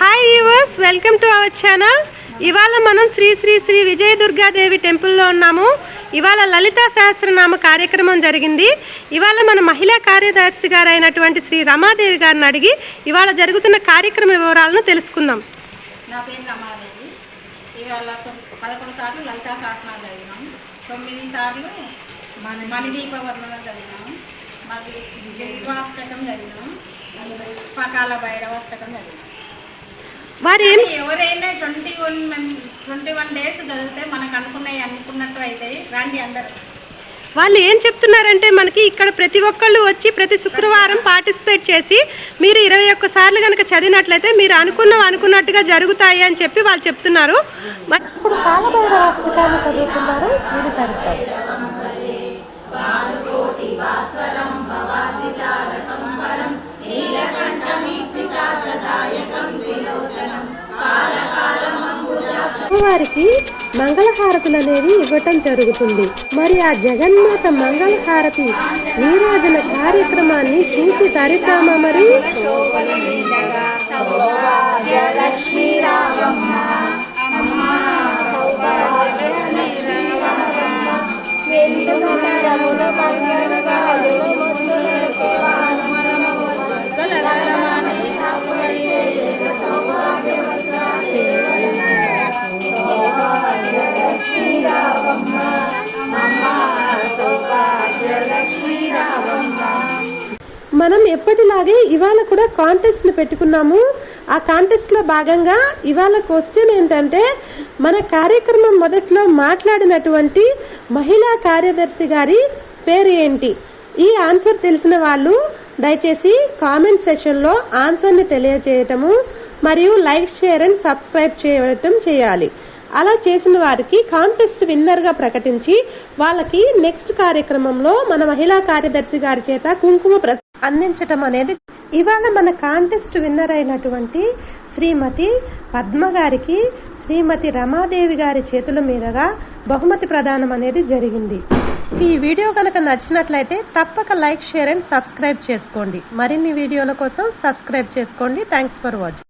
Hi viewers welcome to our channel ఇవాళ మనం శ్రీ శ్రీ శ్రీ విజయ దుర్గాదేవి టెంపుల్లో ఉన్నాము. ఇవాళ లలితా సహస్రనామ కార్యక్రమం జరిగింది. ఇవాళ మన మహిళా కార్యదర్శి గారు అయినటువంటి శ్రీ రమాదేవి గారిని అడిగి ఇవాళ జరుగుతున్న కార్యక్రమ వివరాలను తెలుసుకుందాం. నా పేరు రమాదేవి. ఇవాళ పదకొండు సార్లు లలితా శాసనాలు చదివినాం. తొమ్మిది సార్లు మన మణిదీప వర్ణన చదివినాం. మళ్ళీ విజయవాష్టకం చదివినాం. పకాల భైరవాష్టకం చదివినాం. వారు ఏం కానీ ఎవరైనా twenty one twenty one days చదివితే మనకు అనుకున్నవి అనుకున్నట్టు అవుతాయి రండి అందరు. వాళ్ళు ఏం చెప్తున్నారంటే మనకి ఇక్కడ ప్రతి ఒక్కళ్ళు వచ్చి ప్రతి శుక్రవారం పార్టిసిపేట్ చేసి మీరు ఇరవై ఒక్క సార్లు కనుక చదివినట్లయితే మీరు అనుకున్న అనుకున్నట్టుగా జరుగుతాయి అని చెప్పి వాళ్ళు చెప్తున్నారు. ఇప్పుడు చదువుతున్నారు అమ్మవారికి వారికి మంగళహారతులు అనేవి ఇవ్వటం జరుగుతుంది. మరి ఆ జగన్మాత మంగళహారతి నీరాజన కార్యక్రమాన్ని చూసి తరితామా మరి? మనం ఎప్పటిలాగే ఇవాళ కూడా కాంటెస్ట్ని పెట్టుకున్నాము. ఆ కాంటెస్ట్లో భాగంగా ఇవాళ క్వశ్చన్ ఏంటంటే మన కార్యక్రమం మొదట్లో మాట్లాడినటువంటి మహిళా కార్యదర్శి గారి పేరు ఏంటి? ఈ ఆన్సర్ తెలిసిన వాళ్ళు దయచేసి కామెంట్ సెషన్లో ఆన్సర్ని తెలియజేయటము మరియు లైక్ షేర్ అండ్ సబ్స్క్రైబ్ చేయటం చేయాలి. అలా చేసిన వారికి కాంటెస్ట్ విన్నర్గా ప్రకటించి వాళ్ళకి నెక్స్ట్ కార్యక్రమంలో మన మహిళా కార్యదర్శి గారి చేత కుంకుమ ప్ర- అందించటం అనేది ఇవాళ మన కాంటెస్ట్ విన్నర్ అయినటువంటి శ్రీమతి పద్మ గారికి శ్రీమతి రమాదేవి గారి చేతుల మీదుగా బహుమతి ప్రదానం అనేది జరిగింది. ఈ వీడియో కనుక నచ్చినట్లయితే తప్పక లైక్ షేర్ అండ్ సబ్స్క్రైబ్ చేసుకోండి. మరిన్ని వీడియోల కోసం సబ్స్క్రైబ్ చేసుకోండి. Thanks for watching